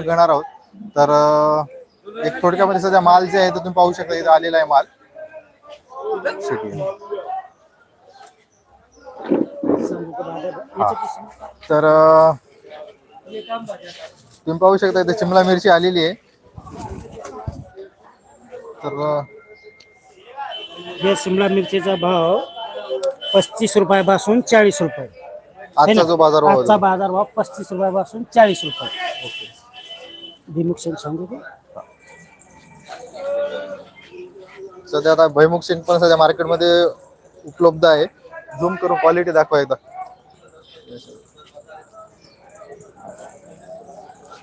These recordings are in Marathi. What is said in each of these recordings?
घेणार आहोत. तर अं, एक थोडक्यामध्ये सध्या माल जे आहे तो तुम्ही पाहू शकता इथं आलेला आहे माल. हा. तर अं, तुम्ही पाहू शकता इथे शिमला मिरची आलेली आहे. तर अं, हे शिमला मिरचीचा भाव पस्तीस रुपयापासून चाळीस रुपये. आजचा? जो बाजार भाव आजचा आहे, बाजार भाव पस्तीस रुपयापासून चाळीस रुपये. भिमुक्षण सांगू का? सध्या आता भैमुख सिंग पण सध्या मार्केटमध्ये उपलब्ध आहे झूम करून क्वालिटी दाखवा एकदा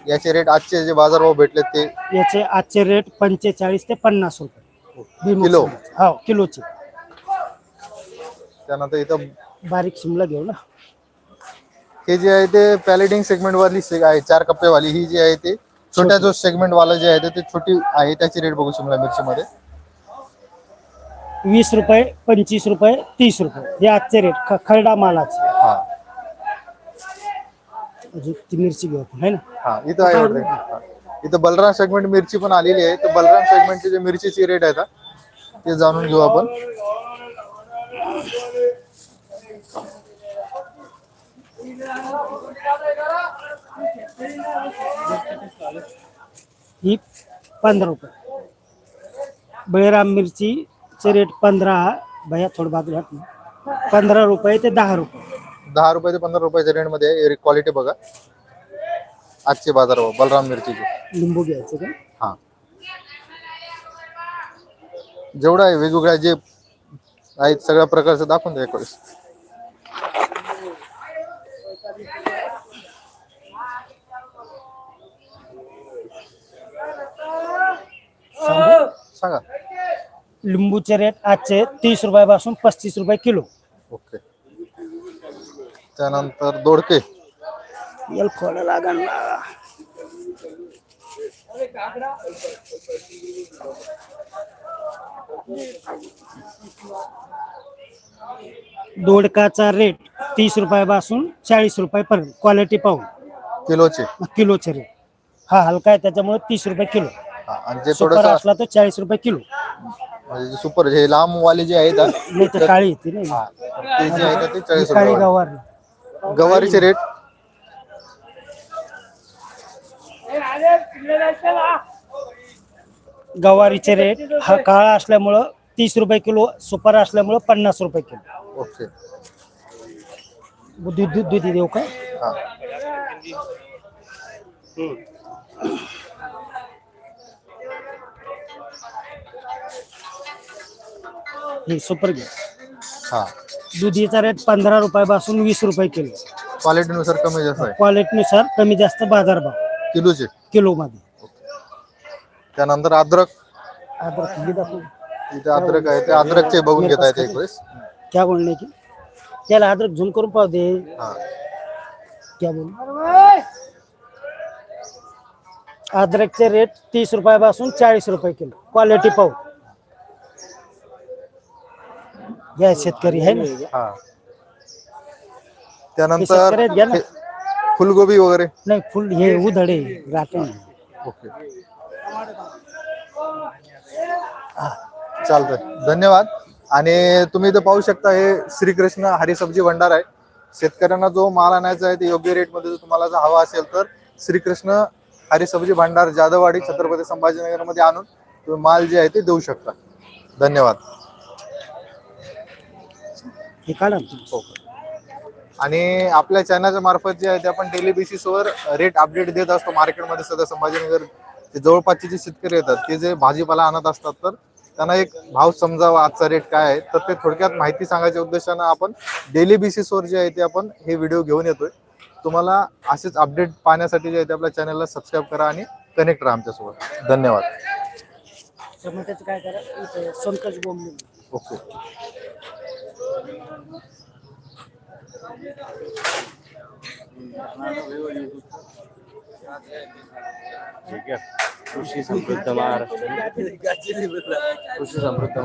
याचे रेट आजचे जे बाजारभाव भेटले ते याचे आजचे रेट पंचेचाळीस ते पन्नास रुपये. किलो? हो किलोचे त्यानंतर इथं बारीक शिमला घेऊ ना हे जे आहे ते पॅलेटिंग सेगमेंट वाली से- आहे चार कप्पेवाली ही जी आहे ते छोट्या जो सेगमेंट वाला जे आहे ते- छोटी आहे त्याची रेट बघू शिमला मिरची मध्ये वीस रुपये पंचवीस रुपये तीस रुपये. हे आजचे रेट ख- खरडा मालाचे हा. अजून ती मिरची घेऊ आपण है ना? हा इथं आहे order. हा. इथं बलराम सेगमेंट मिरची पण आलेली आहे. तर बलराम सेगमेंटची जे मिरचीची रेट आहे ते जाणून घेऊ आपण. ही पंधरा रुपये. बळीराम मिरचीचे रेट पंधरा भैया थोडं बाजूला हट ना. पंधरा रुपये ते दहा रुपये. दहा रुपये ते पंधरा रुपयाच्या रेटमध्ये क्वालिटी बघा. आजचे बाजारभाव बलराम मिरचीचे लिंबू घ्यायचं का? हा. जेवढं आहे वेगवेगळ्या जे आहेत सगळ्या प्रकारचं दाखवून द्या एक वेळेस. सांगू? सांगा. लिंबूचे रेट आजचे तीस रुपयापासून पस्तीस रुपये किलो. ओके. त्यानंतर दोडके. यल खोला लागण ना. दोडकाचा रेट तीस रुपयापासून चाळीस रुपयापर्यंत. क्वालिटी पाहून. किलोचे? किलोचे रेट हा हलका आहे त्याच्यामुळे तीस रुपये किलो. हा, आणि जे सुपर थोडस असला तर चाळीस रुपये किलो. म्हणजे सुपर हे लांब वाले जे आहेत ना, नाही तर काळी येते नाही हा, ते जे आहेत ते चाळीस काळी रुपये गवार. गवारीचे रेट? गवारीचे रेट हा काळा असल्यामुळं तीस रुपये किलो सुपर असल्यामुळं पन्नास रुपये किलो. ओके. दूध दूध दूध देऊ का हा. हे सुपर घ्या हा. दुधीचा रेट पंधरा रुपयापासून वीस रुपये किलो. क्वालिटीनुसार कमी जास्त आहे. क्वालिटीनुसार कमी जास्त बाजारभाव किलोचे? किलो मध्ये त्यानंतर अद्रक. अद्रक. इथे अद्रक आहे. ते अद्रकचे बघून घेता येते एक वेळेस. क्या बोलणे की? त्याला अद्रक झूम करून पाहू दे. हा. क्या बोल? अद्रकचे रेट तीस रुपयापासून चाळीस रुपये किलो. क्वालिटी पाहू. या शेतकरी आहे ना? हा. हे त्यानंतर घ्या ना. हे फुलगोबी वगैरे? नाही फुल हे उधळे राटे ओके. चालतंय. धन्यवाद. आणि तुम्ही इथं पाहू शकता हे श्रीकृष्ण हरी सब्जी भंडार आहे. शेतकऱ्यांना जो माल आणायचा आहे ते योग्य रेटमध्ये जर तुम्हाला जर हवा असेल तर श्रीकृष्ण हरी सब्जी भंडार जाधववाडी छत्रपती संभाजीनगरमध्ये आणून तुम्ही माल जे आहे ते देऊ शकता. धन्यवाद. हे काढा. हो. आणि आपल्या चॅनलच्या मार्फत जे आहे ते आपण डेली बेसिसवर रेट अपडेट देत असतो. मार्केटमध्ये सध्या संभाजीनगर जवळपासचे जे शेतकरी येतात ते जे भाजीपाला आणत असतात तर त्यांना एक भाव समजावा आजचा रेट काय आहे? तर ते थोडक्यात माहिती सांगायच्या उद्देशानं आपण डेली बेसिसवर जे आहे ते आपण हे व्हिडिओ घेऊन येतोय. तुम्हाला असेच अपडेट पाहण्यासाठी जे आहे ते आपल्या चॅनलला सबस्क्राईब करा आणि कनेक्ट राहा आमच्यासोबत. धन्यवाद. टमाट्याचं काय करा इथं संकच बोंबले. ओके. ठीक आहे. कृषी समृद्ध महाराष्ट्र. कृषी समृद्ध